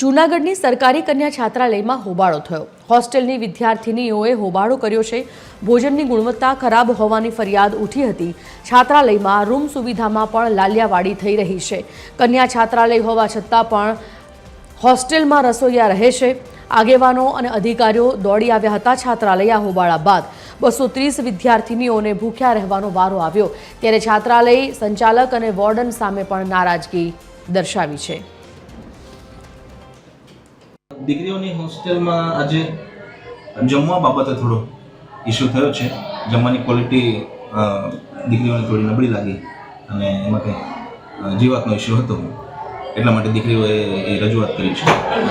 જૂનાગઢની સરકારી કન્યા છાત્રાલયમાં હોબાળો થયો. હોસ્ટેલની વિદ્યાર્થિનીઓએ હોબાળો કર્યો છે. ભોજનની ગુણવત્તા ખરાબ હોવાની ફરિયાદ ઉઠી હતી. છાત્રાલયમાં રૂમ સુવિધામાં પણ લાલિયાવાડી થઈ રહી છે. કન્યા છાત્રાલય હોવા છતાં પણ હોસ્ટેલમાં રસોઈયા રહે છે. આગેવાનો અને અધિકારીઓ દોડી આવ્યા હતા છાત્રાલય હોબાળા બાદ. બસો ત્રીસ વિદ્યાર્થિનીઓને ભૂખ્યા રહેવાનો વારો આવ્યો. ત્યારે છાત્રાલય સંચાલક અને વોર્ડન સામે પણ નારાજગી દર્શાવી છે. દીકરીઓની હોસ્ટેલમાં આજે જમવા બાબતે થોડો ઇસ્યુ થયો છે. જમવાની ક્વોલિટી દીકરીઓને થોડી નબળી લાગી અને એમાં કંઈ જીવાતનો ઇસ્યુ હતો. એટલા માટે દીકરીઓએ એ રજૂઆત કરી છે.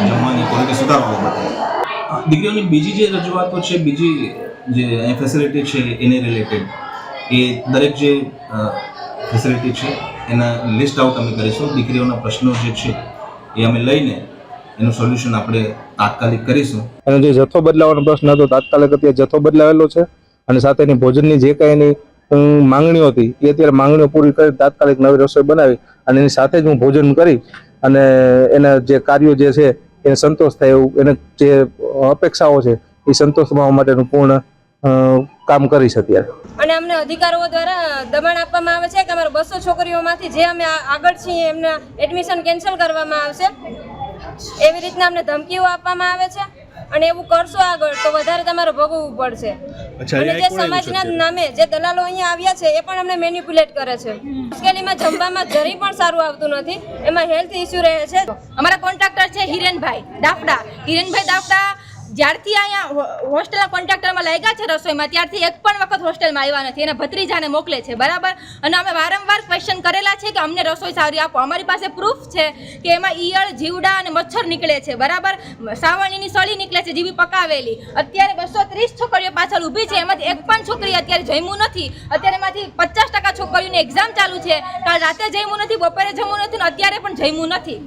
જમવાની ક્વોલિટી સુધારવા બાબતે. દીકરીઓની બીજી જે રજૂઆતો છે, બીજી જે ફેસિલિટી છે, એને રિલેટેડ એ દરેક જે ફેસિલિટી છે, એના લિસ્ટ આઉટ અમે કરીશું. દીકરીઓના પ્રશ્નો જે છે, એ અમે લઈને એનું સોલ્યુશન આપણે તાત્કાલિક કરીશું. અને જે જથ્થો બદલાવાનો પ્રશ્ન હતો તાત્કાલિક અત્યારે જથ્થો બદલાવેલો છે અને સાથેની ભોજનની જે કાંઈ એની માંગણીઓ હતી એ અત્યારે માંગણીઓ પૂરી કરી તાત્કાલિક નવી રસોઈ બનાવી અને એની સાથે જ હું ભોજન કરી અને એના જે કાર્યો જે છે એને સંતોષ થાય એવું એને જે અપેક્ષાઓ છે એ સંતોષ થવા માટેનું પૂર્ણ કામ કરીશ અત્યારે અને અમને અધિકારીઓ દ્વારા દબાણ આપવામાં આવે છે કે અમારા બસો છોકરીઓમાંથી જે અમે આગળ છીએ એમના એડમિશન કેન્સલ કરવામાં આવશે? એવી રીતના અમને ધમકીઓ આપવામાં આવે છે અને એવું કરશો આગળ તો વધારે તમારે ભોગવવું પડશે. અને જે સમાજના નામે જે દલાલો અહીંયા આવ્યા છે એ પણ અમને મેન્યુપ્યુલેટ કરે છે. મુશ્કેલીમાં જમવામાં જરી પણ સારું આવતું નથી. એમાં હેલ્થ ઇસ્યુ રહે છે. અમારા કોન્ટ્રાક્ટર છે હિરેનભાઈ દાફડા. હિરેનભાઈ દાફડા જ્યારથી અહીંયા હોસ્ટેલના કોન્ટ્રાક્ટરમાં લાગ્યા છે રસોઈમાં, ત્યારથી એક પણ વખત હોસ્ટેલમાં આવ્યા નથી. એના ભત્રીજાને મોકલે છે, બરાબર? અને અમે વારંવાર ક્વેશ્ચન કરેલા છે કે અમને રસોઈ સારી આપો. અમારી પાસે પ્રૂફ છે કે એમાં ઈયળ, જીવડા અને મચ્છર નીકળે છે, બરાબર? સાવણીની સળી નીકળે છે જીવી પકાવેલી. અત્યારે બસો ત્રીસ છોકરીઓ પાછળ ઊભી છે. એમાંથી એક પણ છોકરી અત્યારે જમ્યું નથી. અત્યારે એમાંથી પચાસ ટકા છોકરીઓની એક્ઝામ ચાલુ છે. કાલ રાતે જમ્યું નથી, બપોરે જમ્યું નથી ને અત્યારે પણ જમ્યું નથી.